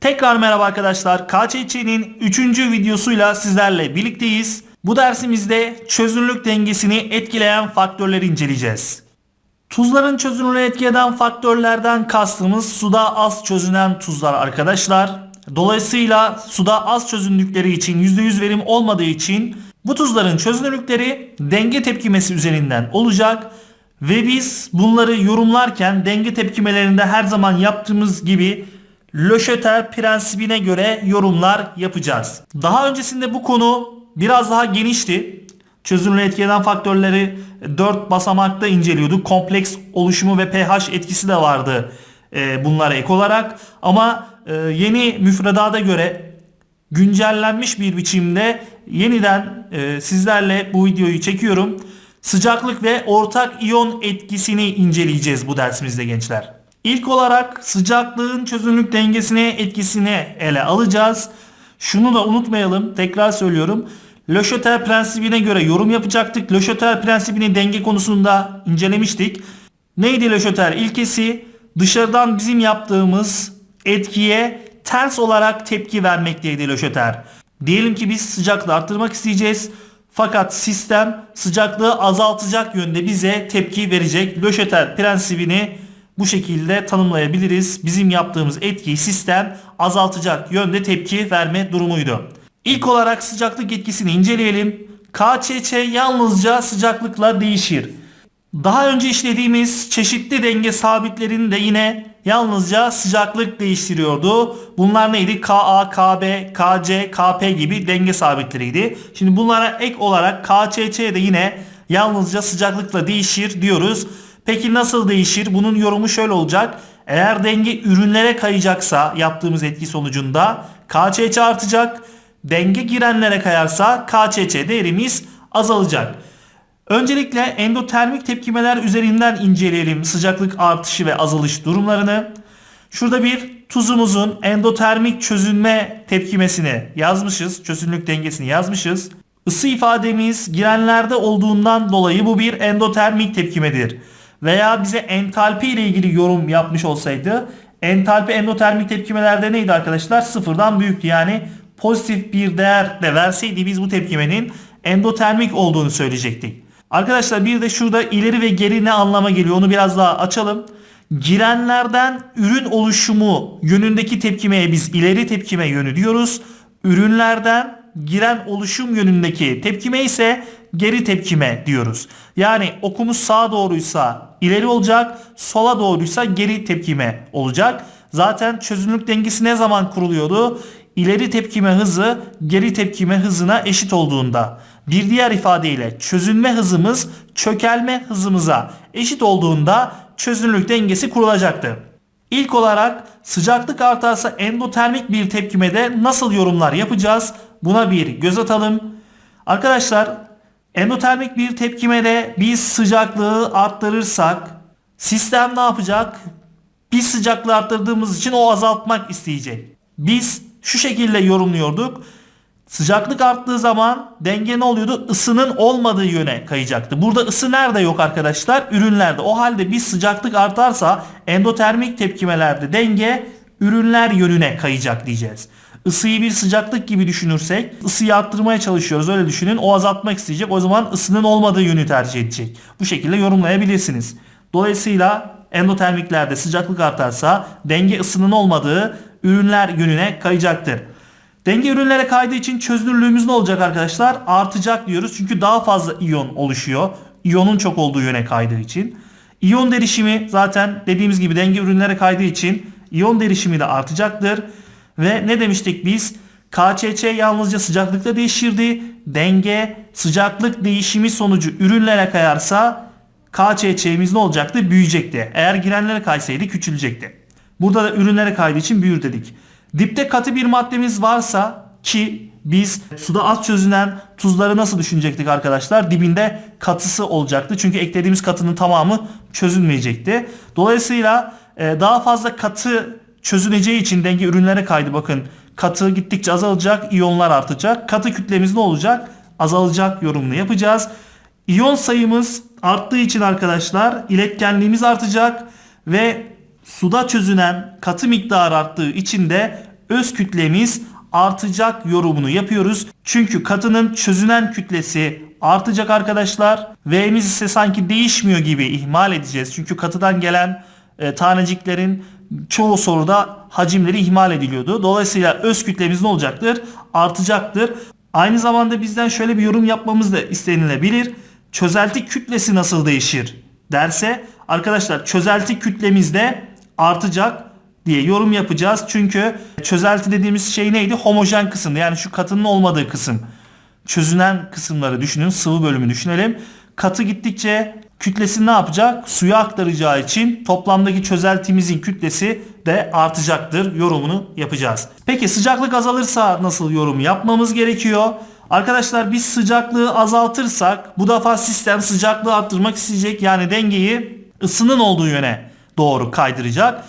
Tekrar merhaba arkadaşlar. KÇÇ'nin 3. videosuyla sizlerle birlikteyiz. Bu dersimizde çözünürlük dengesini etkileyen faktörleri inceleyeceğiz. Tuzların çözünürlüğü etki faktörlerden kastımız suda az çözünen tuzlar arkadaşlar. Dolayısıyla suda az çözündükleri için %100 verim olmadığı için bu tuzların çözünürlükleri denge tepkimesi üzerinden olacak ve biz bunları yorumlarken denge tepkimelerinde her zaman yaptığımız gibi Löşöter prensibine göre yorumlar yapacağız. Daha öncesinde bu konu biraz daha genişti. Çözünürlüğü etki eden faktörleri 4 basamakta inceliyorduk. Kompleks oluşumu ve pH etkisi de vardı e, bunlara ek olarak. Ama e, yeni müfredata göre güncellenmiş bir biçimde yeniden e, sizlerle bu videoyu çekiyorum. Sıcaklık ve ortak iyon etkisini inceleyeceğiz bu dersimizde gençler. İlk olarak sıcaklığın çözünürlük dengesine etkisini ele alacağız. Şunu da unutmayalım, tekrar söylüyorum. Löşöter prensibine göre yorum yapacaktık. Löşöter prensibini denge konusunda incelemiştik. Neydi Löşöter ilkesi? Dışarıdan bizim yaptığımız etkiye ters olarak tepki vermekteydi Löşöter. Diyelim ki biz sıcaklığı arttırmak isteyeceğiz. Fakat sistem sıcaklığı azaltacak yönde bize tepki verecek. Löşöter prensibini bu şekilde tanımlayabiliriz. Bizim yaptığımız etkiyi sistem azaltacak yönde tepki verme durumuydu. İlk olarak sıcaklık etkisini inceleyelim. KÇÇ yalnızca sıcaklıkla değişir. Daha önce işlediğimiz çeşitli denge sabitlerini de yine yalnızca sıcaklık değiştiriyordu. Bunlar neydi? Ka, Kb, Kc, Kp gibi denge sabitleriydi. Şimdi bunlara ek olarak KÇÇ de yine yalnızca sıcaklıkla değişir diyoruz. Peki nasıl değişir? Bunun yorumu şöyle olacak. Eğer denge ürünlere kayacaksa yaptığımız etki sonucunda KÇÇ artacak. Denge girenlere kayarsa KÇÇ değerimiz azalacak. Öncelikle endotermik tepkimeler üzerinden inceleyelim sıcaklık artışı ve azalış durumlarını. Şurada bir tuzumuzun endotermik çözünme tepkimesini yazmışız. Çözünürlük dengesini yazmışız. Isı ifademiz girenlerde olduğundan dolayı bu bir endotermik tepkimedir. Veya bize entalpi ile ilgili yorum yapmış olsaydı entalpi endotermik tepkimelerde neydi arkadaşlar? Sıfırdan büyüktü. Yani pozitif bir değer de verseydi biz bu tepkimenin endotermik olduğunu söyleyecektik. Arkadaşlar bir de şurada ileri ve geri ne anlama geliyor onu biraz daha açalım. Girenlerden ürün oluşumu yönündeki tepkimeye biz ileri tepkime yönü diyoruz. Ürünlerden giren oluşum yönündeki tepkime ise geri tepkime diyoruz. Yani okumuz sağa doğruysa ileri olacak, sola doğruysa geri tepkime olacak. Zaten çözünürlük dengesi ne zaman kuruluyordu? İleri tepkime hızı geri tepkime hızına eşit olduğunda. Bir diğer ifadeyle çözünme hızımız çökelme hızımıza eşit olduğunda çözünürlük dengesi kurulacaktı. İlk olarak sıcaklık artarsa endotermik bir tepkimede nasıl yorumlar yapacağız? Buna bir göz atalım. Arkadaşlar endotermik bir tepkimede biz sıcaklığı arttırırsak sistem ne yapacak? Biz sıcaklığı arttırdığımız için o azaltmak isteyecek. Biz şu şekilde yorumluyorduk. Sıcaklık arttığı zaman denge ne oluyordu? Isının olmadığı yöne kayacaktı. Burada ısı nerede yok arkadaşlar? Ürünlerde. O halde biz sıcaklık artarsa endotermik tepkimelerde denge ürünler yönüne kayacak diyeceğiz. Isıyı bir sıcaklık gibi düşünürsek ısıyı arttırmaya çalışıyoruz öyle düşünün. O azaltmak isteyecek. O zaman ısının olmadığı yönü tercih edecek. Bu şekilde yorumlayabilirsiniz. Dolayısıyla endotermiklerde sıcaklık artarsa denge ısının olmadığı ürünler yönüne kayacaktır. Denge ürünlere kaydığı için çözünürlüğümüz ne olacak arkadaşlar? Artacak diyoruz. Çünkü daha fazla iyon oluşuyor. İyonun çok olduğu yöne kaydığı için. İyon derişimi zaten dediğimiz gibi denge ürünlere kaydığı için iyon derişimi de artacaktır. Ve ne demiştik biz? KÇÇ yalnızca sıcaklıkla değişirdi. Denge sıcaklık değişimi sonucu ürünlere kayarsa KÇÇ'miz ne olacaktı? Büyüyecekti. Eğer girenlere kaysaydı küçülecekti. Burada da ürünlere kaydığı için büyür dedik. Dipte katı bir maddemiz varsa ki biz suda az çözünen tuzları nasıl düşünecektik arkadaşlar? Dibinde katısı olacaktı. Çünkü eklediğimiz katının tamamı çözülmeyecekti. Dolayısıyla e, daha fazla katı çözüneceği için denge ürünlere kaydı. Bakın katı gittikçe azalacak, iyonlar artacak. Katı kütlemiz ne olacak? Azalacak yorumunu yapacağız. İyon sayımız arttığı için arkadaşlar iletkenliğimiz artacak ve suda çözünen katı miktarı arttığı için de öz kütlemiz artacak yorumunu yapıyoruz. Çünkü katının çözünen kütlesi artacak arkadaşlar. V'miz ise sanki değişmiyor gibi ihmal edeceğiz. Çünkü katıdan gelen e, taneciklerin çoğu soruda hacimleri ihmal ediliyordu. Dolayısıyla öz kütlemiz ne olacaktır? Artacaktır. Aynı zamanda bizden şöyle bir yorum yapmamız da istenilebilir. Çözelti kütlesi nasıl değişir derse arkadaşlar çözelti kütlemizde artacak diye yorum yapacağız. Çünkü çözelti dediğimiz şey neydi? Homojen kısım yani şu katının olmadığı kısım. Çözünen kısımları düşünün sıvı bölümü düşünelim. Katı gittikçe kütlesi ne yapacak? Suya aktaracağı için toplamdaki çözeltimizin kütlesi de artacaktır yorumunu yapacağız. Peki sıcaklık azalırsa nasıl yorum yapmamız gerekiyor? Arkadaşlar biz sıcaklığı azaltırsak bu defa sistem sıcaklığı arttırmak isteyecek. Yani dengeyi ısının olduğu yöne doğru kaydıracak.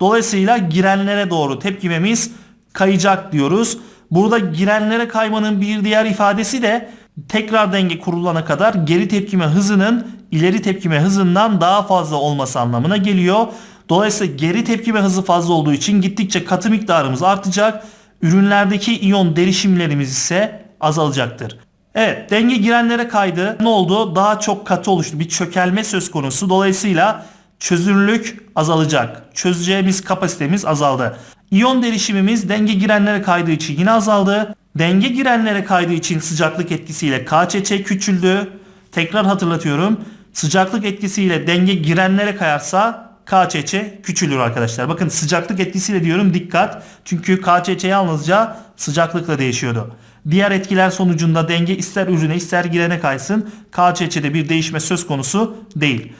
Dolayısıyla girenlere doğru tepkimemiz kayacak diyoruz. Burada girenlere kaymanın bir diğer ifadesi de tekrar denge kurulana kadar geri tepkime hızının ileri tepkime hızından daha fazla olması anlamına geliyor. Dolayısıyla geri tepkime hızı fazla olduğu için gittikçe katı miktarımız artacak. Ürünlerdeki iyon derişimlerimiz ise azalacaktır. Evet denge girenlere kaydı. Ne oldu? Daha çok katı oluştu. Bir çökelme söz konusu. Dolayısıyla çözünürlük azalacak. Çözeceğimiz kapasitemiz azaldı. İyon derişimimiz denge girenlere kaydığı için yine azaldı. Denge girenlere kaydığı için sıcaklık etkisiyle KÇÇ küçüldü. Tekrar hatırlatıyorum. Sıcaklık etkisiyle denge girenlere kayarsa KÇÇ küçülür arkadaşlar. Bakın sıcaklık etkisiyle diyorum dikkat. Çünkü KÇÇ yalnızca sıcaklıkla değişiyordu. Diğer etkiler sonucunda denge ister ürüne ister girene kaysın. KÇÇ'de bir değişme söz konusu değil.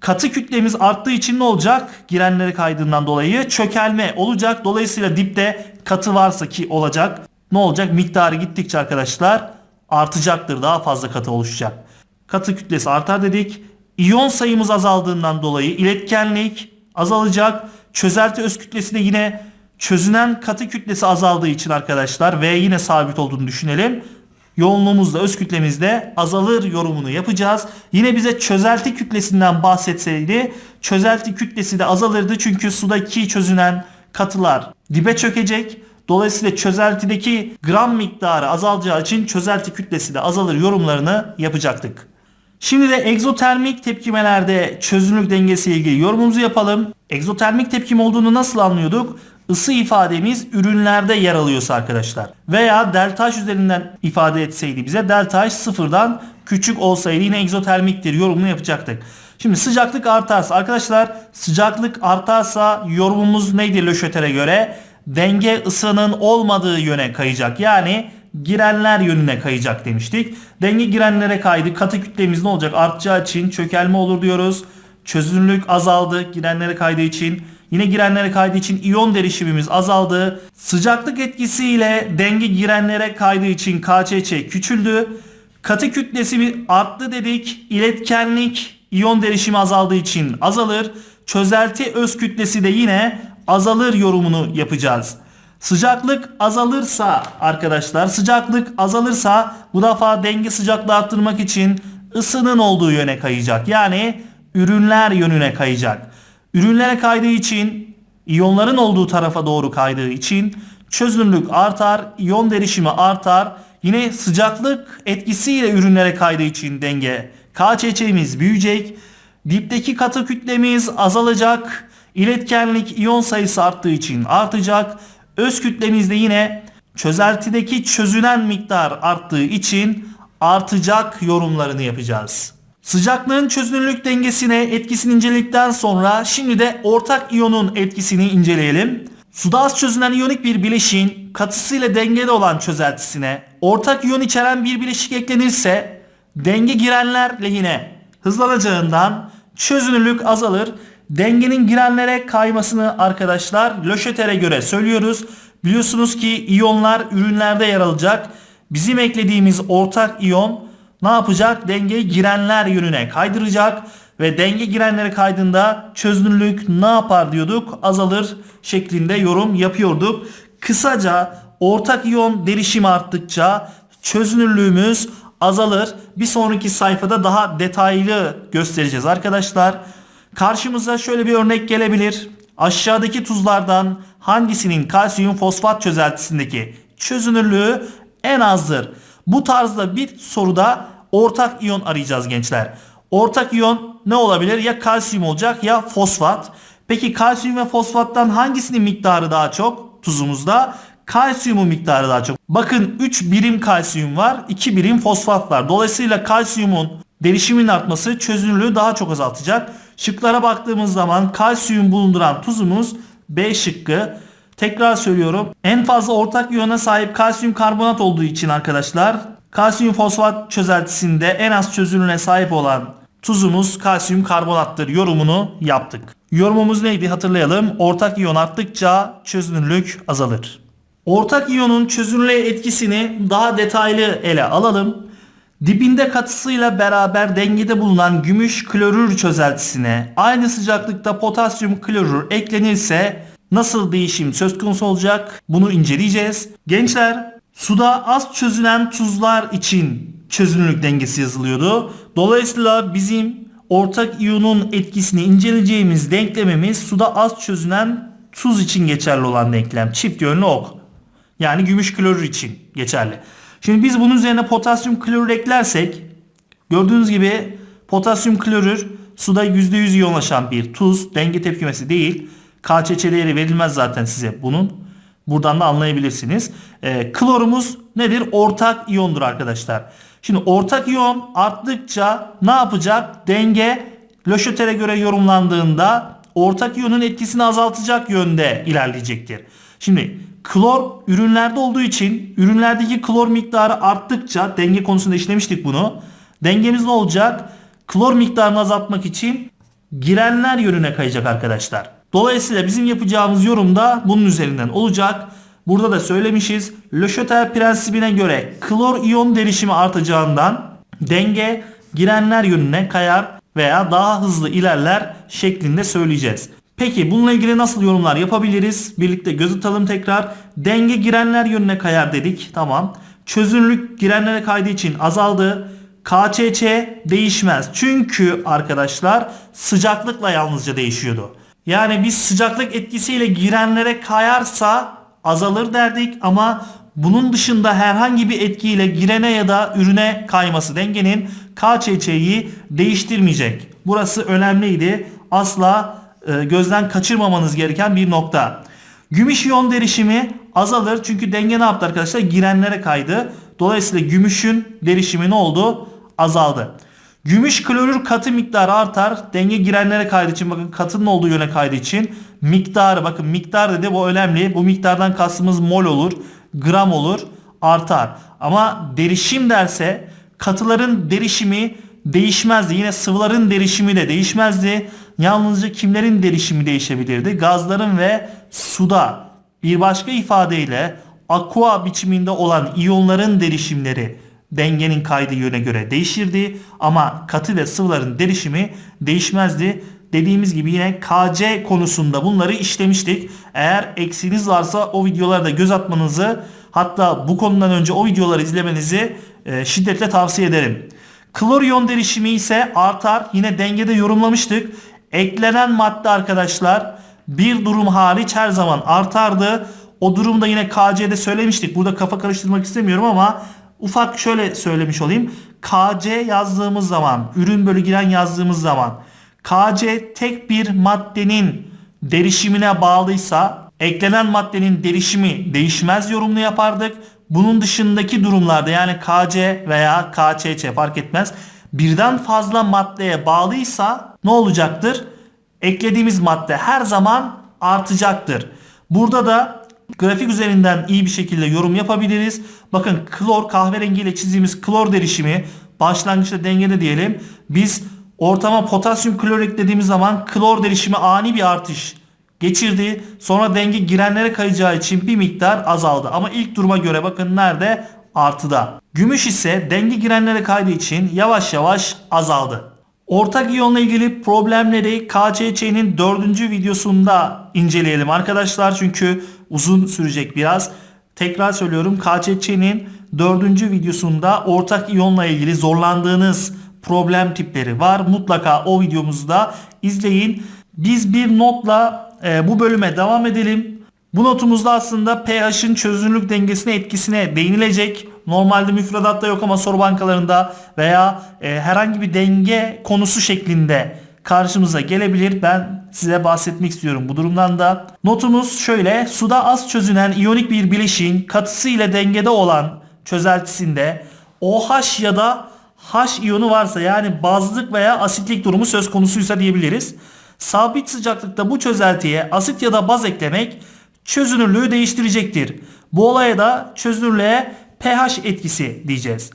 Katı kütlemiz arttığı için ne olacak? Girenleri kaydığından dolayı çökelme olacak. Dolayısıyla dipte katı varsa ki olacak. Ne olacak? Miktarı gittikçe arkadaşlar artacaktır. Daha fazla katı oluşacak. Katı kütlesi artar dedik. İyon sayımız azaldığından dolayı iletkenlik azalacak. Çözelti öz kütlesi de yine çözünen katı kütlesi azaldığı için arkadaşlar ve yine sabit olduğunu düşünelim yoğunluğumuzda öz kütlemizde azalır yorumunu yapacağız. Yine bize çözelti kütlesinden bahsetseydi çözelti kütlesi de azalırdı çünkü sudaki çözünen katılar dibe çökecek. Dolayısıyla çözeltideki gram miktarı azalacağı için çözelti kütlesi de azalır yorumlarını yapacaktık. Şimdi de egzotermik tepkimelerde çözünürlük dengesi ile ilgili yorumumuzu yapalım. Egzotermik tepkim olduğunu nasıl anlıyorduk? Isı ifademiz ürünlerde yer alıyorsa arkadaşlar. Veya delta H üzerinden ifade etseydi bize delta H sıfırdan küçük olsaydı yine egzotermiktir yorumunu yapacaktık. Şimdi sıcaklık artarsa arkadaşlar sıcaklık artarsa yorumumuz neydi Löşöter'e göre? Denge ısının olmadığı yöne kayacak. Yani girenler yönüne kayacak demiştik. Denge girenlere kaydı. Katı kütlemiz ne olacak? Artacağı için çökelme olur diyoruz. Çözünürlük azaldı girenlere kaydığı için. Yine girenlere kaydığı için iyon derişimimiz azaldı. Sıcaklık etkisiyle denge girenlere kaydığı için KÇÇ küçüldü. Katı kütlesi arttı dedik. İletkenlik iyon derişimi azaldığı için azalır. Çözelti öz kütlesi de yine azalır yorumunu yapacağız. Sıcaklık azalırsa arkadaşlar sıcaklık azalırsa bu defa denge sıcaklığı arttırmak için ısının olduğu yöne kayacak. Yani ürünler yönüne kayacak. Ürünlere kaydığı için iyonların olduğu tarafa doğru kaydığı için çözünürlük artar, iyon derişimi artar. Yine sıcaklık etkisiyle ürünlere kaydığı için denge KÇÇ'miz büyüyecek. Dipteki katı kütlemiz azalacak. İletkenlik iyon sayısı arttığı için artacak. Öz kütlemizde yine çözeltideki çözünen miktar arttığı için artacak yorumlarını yapacağız. Sıcaklığın çözünürlük dengesine etkisini inceledikten sonra şimdi de ortak iyonun etkisini inceleyelim. Suda az çözünen iyonik bir bileşiğin katısıyla dengede olan çözeltisine ortak iyon içeren bir bileşik eklenirse denge girenler lehine hızlanacağından çözünürlük azalır. Dengenin girenlere kaymasını arkadaşlar Löşeter'e göre söylüyoruz. Biliyorsunuz ki iyonlar ürünlerde yer alacak. Bizim eklediğimiz ortak iyon ne yapacak? Dengeyi girenler yönüne kaydıracak ve denge girenlere kaydığında çözünürlük ne yapar diyorduk? Azalır şeklinde yorum yapıyorduk. Kısaca ortak iyon derişimi arttıkça çözünürlüğümüz azalır. Bir sonraki sayfada daha detaylı göstereceğiz arkadaşlar. Karşımıza şöyle bir örnek gelebilir. Aşağıdaki tuzlardan hangisinin kalsiyum fosfat çözeltisindeki çözünürlüğü en azdır? Bu tarzda bir soruda ortak iyon arayacağız gençler. Ortak iyon ne olabilir? Ya kalsiyum olacak ya fosfat. Peki kalsiyum ve fosfattan hangisinin miktarı daha çok tuzumuzda? Kalsiyumun miktarı daha çok. Bakın 3 birim kalsiyum var, 2 birim fosfat var. Dolayısıyla kalsiyumun derişimin artması çözünürlüğü daha çok azaltacak. Şıklara baktığımız zaman kalsiyum bulunduran tuzumuz B şıkkı. Tekrar söylüyorum. En fazla ortak iyona sahip kalsiyum karbonat olduğu için arkadaşlar kalsiyum fosfat çözeltisinde en az çözünürlüğe sahip olan tuzumuz kalsiyum karbonattır yorumunu yaptık. Yorumumuz neydi hatırlayalım. Ortak iyon arttıkça çözünürlük azalır. Ortak iyonun çözünürlüğe etkisini daha detaylı ele alalım. Dibinde katısıyla beraber dengede bulunan gümüş klorür çözeltisine aynı sıcaklıkta potasyum klorür eklenirse nasıl değişim söz konusu olacak? Bunu inceleyeceğiz. Gençler suda az çözünen tuzlar için çözünürlük dengesi yazılıyordu. Dolayısıyla bizim ortak iyonun etkisini inceleyeceğimiz denklemimiz suda az çözünen tuz için geçerli olan denklem. Çift yönlü ok. Yani gümüş klorür için geçerli. Şimdi biz bunun üzerine potasyum klorür eklersek gördüğünüz gibi potasyum klorür suda %100 iyonlaşan bir tuz. Denge tepkimesi değil. KÇÇ değeri verilmez zaten size bunun. Buradan da anlayabilirsiniz. E, klorumuz nedir? Ortak iyondur arkadaşlar. Şimdi ortak iyon arttıkça ne yapacak? Denge Löşöter'e göre yorumlandığında ortak iyonun etkisini azaltacak yönde ilerleyecektir. Şimdi klor ürünlerde olduğu için ürünlerdeki klor miktarı arttıkça denge konusunda işlemiştik bunu. Dengemiz ne olacak? Klor miktarını azaltmak için girenler yönüne kayacak arkadaşlar. Dolayısıyla bizim yapacağımız yorum da bunun üzerinden olacak. Burada da söylemişiz. Löşöter prensibine göre klor iyon derişimi artacağından denge girenler yönüne kayar veya daha hızlı ilerler şeklinde söyleyeceğiz. Peki bununla ilgili nasıl yorumlar yapabiliriz? Birlikte göz atalım tekrar. Denge girenler yönüne kayar dedik. Tamam. Çözünürlük girenlere kaydığı için azaldı. KÇÇ değişmez. Çünkü arkadaşlar sıcaklıkla yalnızca değişiyordu. Yani biz sıcaklık etkisiyle girenlere kayarsa azalır derdik ama bunun dışında herhangi bir etkiyle girene ya da ürüne kayması dengenin KÇÇ'yi değiştirmeyecek. Burası önemliydi. Asla gözden kaçırmamanız gereken bir nokta. Gümüş iyon derişimi azalır çünkü denge ne yaptı arkadaşlar? Girenlere kaydı. Dolayısıyla gümüşün derişimi ne oldu? Azaldı. Gümüş klorür katı miktarı artar. Denge girenlere kaydığı için bakın katının olduğu yöne kaydığı için miktarı bakın miktar dedi bu önemli. Bu miktardan kastımız mol olur, gram olur, artar. Ama derişim derse katıların derişimi değişmezdi. Yine sıvıların derişimi de değişmezdi. Yalnızca kimlerin derişimi değişebilirdi? Gazların ve suda. Bir başka ifadeyle aqua biçiminde olan iyonların derişimleri dengenin kaydığı yöne göre değişirdi ama katı ve sıvıların derişimi değişmezdi. Dediğimiz gibi yine KC konusunda bunları işlemiştik. Eğer eksiğiniz varsa o videolara da göz atmanızı hatta bu konudan önce o videoları izlemenizi e, şiddetle tavsiye ederim. Klor iyon derişimi ise artar. Yine dengede yorumlamıştık. Eklenen madde arkadaşlar bir durum hariç her zaman artardı. O durumda yine KC'de söylemiştik. Burada kafa karıştırmak istemiyorum ama ufak şöyle söylemiş olayım. KC yazdığımız zaman, ürün bölü giren yazdığımız zaman KC tek bir maddenin derişimine bağlıysa eklenen maddenin derişimi değişmez yorumlu yapardık. Bunun dışındaki durumlarda yani KC veya KÇC fark etmez. Birden fazla maddeye bağlıysa ne olacaktır? Eklediğimiz madde her zaman artacaktır. Burada da grafik üzerinden iyi bir şekilde yorum yapabiliriz. Bakın klor kahverengiyle çizdiğimiz klor derişimi başlangıçta dengede diyelim. Biz ortama potasyum klor eklediğimiz zaman klor derişimi ani bir artış geçirdi. Sonra denge girenlere kayacağı için bir miktar azaldı. Ama ilk duruma göre bakın nerede? Artıda. Gümüş ise denge girenlere kaydığı için yavaş yavaş azaldı. Ortak iyonla ilgili problemleri KCC'nin dördüncü videosunda inceleyelim arkadaşlar. Çünkü uzun sürecek biraz. Tekrar söylüyorum KCC'nin dördüncü videosunda ortak iyonla ilgili zorlandığınız problem tipleri var. Mutlaka o videomuzu da izleyin. Biz bir notla e, bu bölüme devam edelim. Bu notumuzda aslında pH'in çözünürlük dengesine etkisine değinilecek. Normalde müfredatta yok ama soru bankalarında veya e, herhangi bir denge konusu şeklinde karşımıza gelebilir. Ben size bahsetmek istiyorum bu durumdan da. Notumuz şöyle. Suda az çözünen iyonik bir bileşiğin katısı ile dengede olan çözeltisinde OH ya da H iyonu varsa yani bazlık veya asitlik durumu söz konusuysa diyebiliriz. Sabit sıcaklıkta bu çözeltiye asit ya da baz eklemek çözünürlüğü değiştirecektir. Bu olaya da çözünürlüğe pH etkisi diyeceğiz.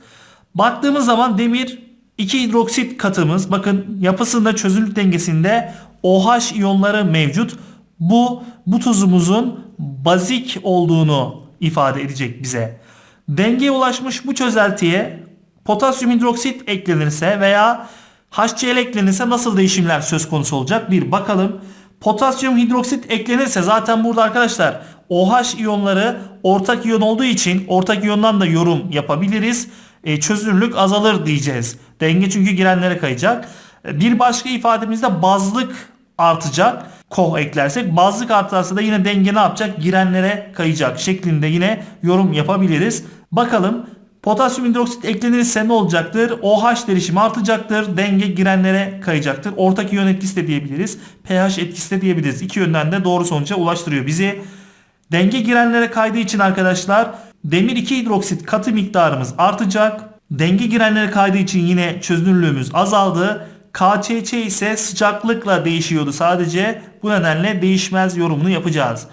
Baktığımız zaman demir 2 hidroksit katımız bakın yapısında çözünürlük dengesinde OH iyonları mevcut. Bu bu tuzumuzun bazik olduğunu ifade edecek bize. Dengeye ulaşmış bu çözeltiye potasyum hidroksit eklenirse veya HCl eklenirse nasıl değişimler söz konusu olacak? Bir bakalım. Potasyum hidroksit eklenirse zaten burada arkadaşlar OH iyonları ortak iyon olduğu için ortak iyondan da yorum yapabiliriz. E, çözünürlük azalır diyeceğiz. Denge çünkü girenlere kayacak. E, Bir başka ifademizde bazlık artacak. Koh eklersek bazlık artarsa da yine denge ne yapacak? Girenlere kayacak şeklinde yine yorum yapabiliriz. Bakalım Potasyum hidroksit eklenirse ne olacaktır? OH derişimi artacaktır. Denge girenlere kayacaktır. Ortak iyon etkisi de diyebiliriz. pH etkisi de diyebiliriz. İki yönden de doğru sonuca ulaştırıyor bizi. Denge girenlere kaydığı için arkadaşlar demir 2 hidroksit katı miktarımız artacak. Denge girenlere kaydığı için yine çözünürlüğümüz azaldı. KÇÇ ise sıcaklıkla değişiyordu sadece. Bu nedenle değişmez yorumunu yapacağız.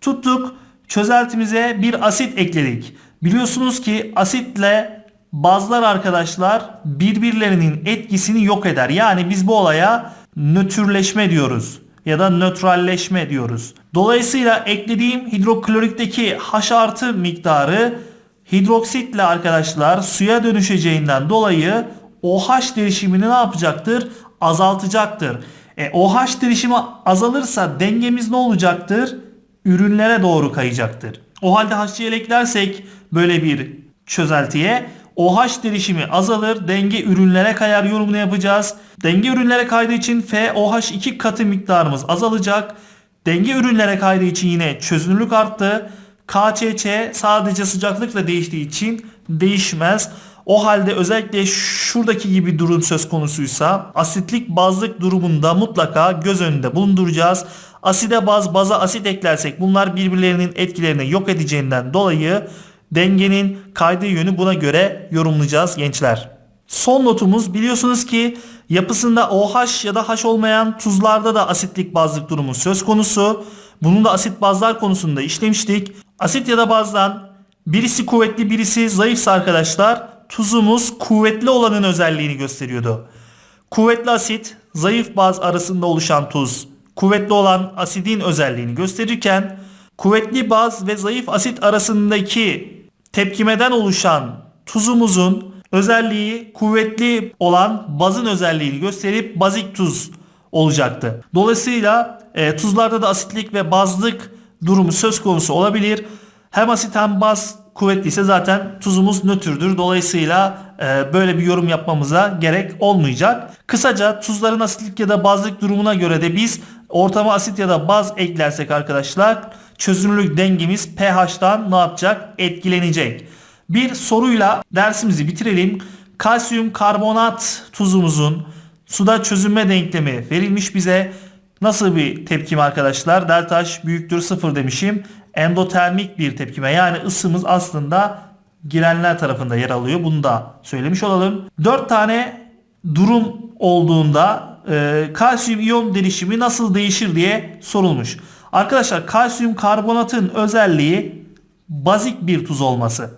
Tuttuk çözeltimize bir asit ekledik. Biliyorsunuz ki asitle bazlar arkadaşlar birbirlerinin etkisini yok eder. Yani biz bu olaya nötrleşme diyoruz ya da nötralleşme diyoruz. Dolayısıyla eklediğim hidroklorikteki H artı miktarı hidroksitle arkadaşlar suya dönüşeceğinden dolayı OH derişimini ne yapacaktır? Azaltacaktır. E, OH derişimi azalırsa dengemiz ne olacaktır? Ürünlere doğru kayacaktır. O halde HCl eklersek böyle bir çözeltiye OH derişimi azalır, denge ürünlere kayar yorumunu yapacağız. Denge ürünlere kaydığı için FOH2 katı miktarımız azalacak. Denge ürünlere kaydığı için yine çözünürlük arttı. KÇÇ sadece sıcaklıkla değiştiği için değişmez. O halde özellikle şuradaki gibi durum söz konusuysa asitlik bazlık durumunda mutlaka göz önünde bulunduracağız. Aside baz, baza asit eklersek bunlar birbirlerinin etkilerini yok edeceğinden dolayı dengenin kaydığı yönü buna göre yorumlayacağız gençler. Son notumuz biliyorsunuz ki yapısında OH ya da H olmayan tuzlarda da asitlik bazlık durumu söz konusu. Bunun da asit bazlar konusunda işlemiştik. Asit ya da bazdan birisi kuvvetli birisi zayıfsa arkadaşlar tuzumuz kuvvetli olanın özelliğini gösteriyordu. Kuvvetli asit zayıf baz arasında oluşan tuz kuvvetli olan asidin özelliğini gösterirken kuvvetli baz ve zayıf asit arasındaki tepkimeden oluşan tuzumuzun özelliği kuvvetli olan bazın özelliğini gösterip bazik tuz olacaktı. Dolayısıyla e, tuzlarda da asitlik ve bazlık durumu söz konusu olabilir. Hem asit hem baz kuvvetliyse zaten tuzumuz nötrdür. Dolayısıyla e, böyle bir yorum yapmamıza gerek olmayacak. Kısaca tuzların asitlik ya da bazlık durumuna göre de biz ortama asit ya da baz eklersek arkadaşlar çözünürlük dengemiz pH'tan ne yapacak? Etkilenecek. Bir soruyla dersimizi bitirelim. Kalsiyum karbonat tuzumuzun suda çözünme denklemi verilmiş bize. Nasıl bir tepkime arkadaşlar? Delta H büyüktür 0 demişim. Endotermik bir tepkime. Yani ısımız aslında girenler tarafında yer alıyor. Bunu da söylemiş olalım. 4 tane durum olduğunda e, kalsiyum iyon derişimi nasıl değişir diye sorulmuş. Arkadaşlar kalsiyum karbonatın özelliği bazik bir tuz olması.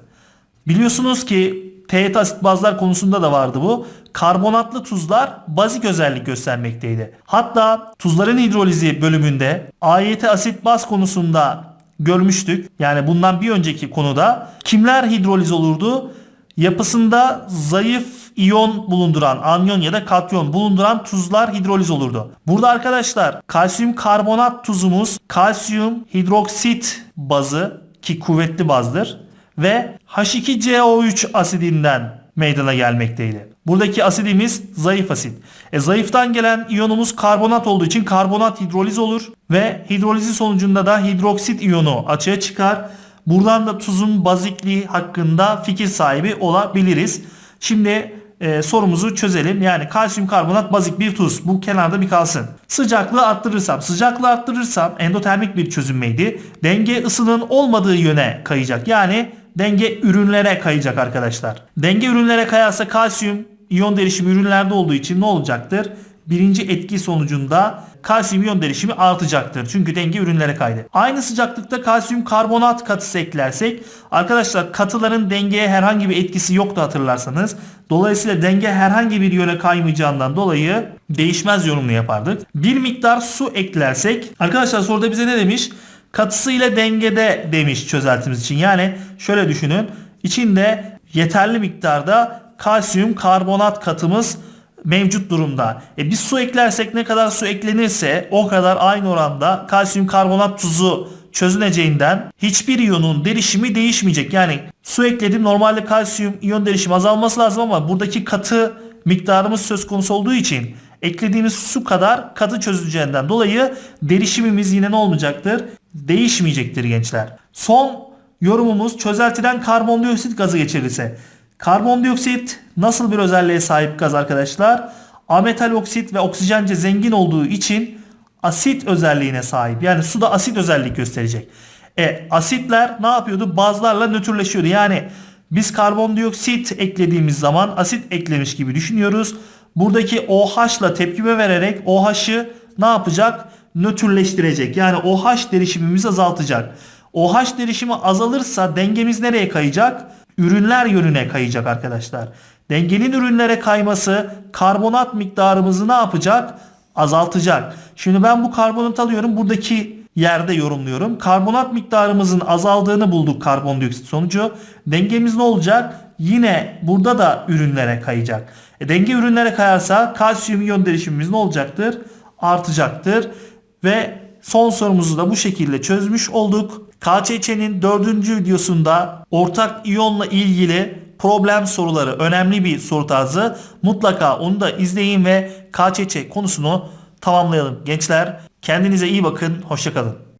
Biliyorsunuz ki teğet asit bazlar konusunda da vardı bu. Karbonatlı tuzlar bazik özellik göstermekteydi. Hatta tuzların hidrolizi bölümünde AYT asit baz konusunda görmüştük. Yani bundan bir önceki konuda kimler hidroliz olurdu? Yapısında zayıf iyon bulunduran, anyon ya da katyon bulunduran tuzlar hidroliz olurdu. Burada arkadaşlar kalsiyum karbonat tuzumuz kalsiyum hidroksit bazı ki kuvvetli bazdır ve H2CO3 asidinden meydana gelmekteydi. Buradaki asidimiz zayıf asit. E, zayıftan gelen iyonumuz karbonat olduğu için karbonat hidroliz olur ve hidrolizi sonucunda da hidroksit iyonu açığa çıkar. Buradan da tuzun bazikliği hakkında fikir sahibi olabiliriz. Şimdi e, sorumuzu çözelim. Yani kalsiyum karbonat bazik bir tuz. Bu kenarda bir kalsın. Sıcaklığı arttırırsam, sıcaklığı arttırırsam endotermik bir çözünmeydi. Denge ısının olmadığı yöne kayacak. Yani denge ürünlere kayacak arkadaşlar. Denge ürünlere kayarsa kalsiyum iyon derişimi ürünlerde olduğu için ne olacaktır? Birinci etki sonucunda kalsiyum iyon derişimi artacaktır. Çünkü denge ürünlere kaydı. Aynı sıcaklıkta kalsiyum karbonat katısı eklersek arkadaşlar katıların dengeye herhangi bir etkisi yoktu hatırlarsanız. Dolayısıyla denge herhangi bir yöne kaymayacağından dolayı değişmez yorumlu yapardık. Bir miktar su eklersek arkadaşlar soruda bize ne demiş? Katısı ile dengede demiş çözeltimiz için. Yani şöyle düşünün. İçinde yeterli miktarda kalsiyum karbonat katımız mevcut durumda. E biz su eklersek ne kadar su eklenirse o kadar aynı oranda kalsiyum karbonat tuzu çözüneceğinden hiçbir iyonun derişimi değişmeyecek. Yani su ekledim normalde kalsiyum iyon derişimi azalması lazım ama buradaki katı miktarımız söz konusu olduğu için eklediğimiz su kadar katı çözüleceğinden dolayı derişimimiz yine ne olmayacaktır? Değişmeyecektir gençler. Son yorumumuz çözeltiden karbondioksit gazı geçirilirse. Karbondioksit nasıl bir özelliğe sahip gaz arkadaşlar? Ametal oksit ve oksijence zengin olduğu için asit özelliğine sahip. Yani suda asit özellik gösterecek. E asitler ne yapıyordu? Bazlarla nötrleşiyordu. Yani biz karbondioksit eklediğimiz zaman asit eklemiş gibi düşünüyoruz. Buradaki OH ile tepkime vererek OH'ı ne yapacak? Nötrleştirecek. Yani OH derişimimizi azaltacak. OH derişimi azalırsa dengemiz nereye kayacak? Ürünler yönüne kayacak arkadaşlar. Dengenin ürünlere kayması karbonat miktarımızı ne yapacak? Azaltacak. Şimdi ben bu karbonat alıyorum. Buradaki yerde yorumluyorum. Karbonat miktarımızın azaldığını bulduk karbondioksit sonucu. Dengemiz ne olacak? Yine burada da ürünlere kayacak. E, denge ürünlere kayarsa kalsiyum iyon derişimimiz ne olacaktır? Artacaktır. Ve son sorumuzu da bu şekilde çözmüş olduk. KÇÇ'nin dördüncü videosunda ortak iyonla ilgili problem soruları önemli bir soru tarzı. Mutlaka onu da izleyin ve KÇÇ konusunu tamamlayalım. Gençler kendinize iyi bakın. Hoşçakalın.